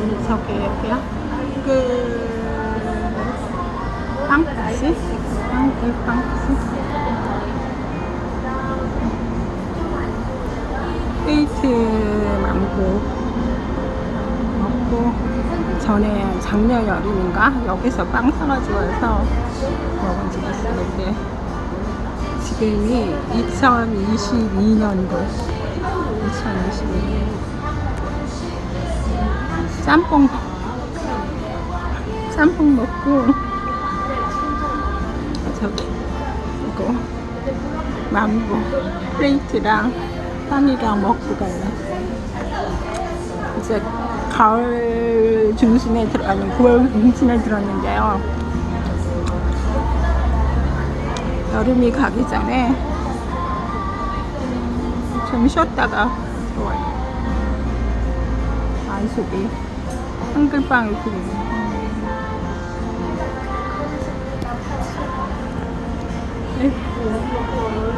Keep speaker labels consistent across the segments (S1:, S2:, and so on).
S1: 여기야? 그 빵국수? 빵, 빵국수? 데이트 망고 먹고 전에 작년 여름인가 여기서 빵 사가지고 와서 먹은 적이 있었는데 지금이 2022년도 2022년 짬뽕. 짬뽕 먹고. 저기 이거. 망고. 플레이트랑 빵이랑 먹고 갈래. 이제 가을 중순에 들어 아니 9월 중순에 들었는데요. 여름이 가기 전에 좀 쉬었다가 들어와요. 안속이 한글빵을 그리는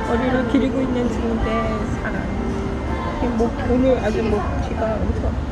S1: 머리를 기르고 있는 중인데 사람. 목, 오늘 아주 목티가 엄청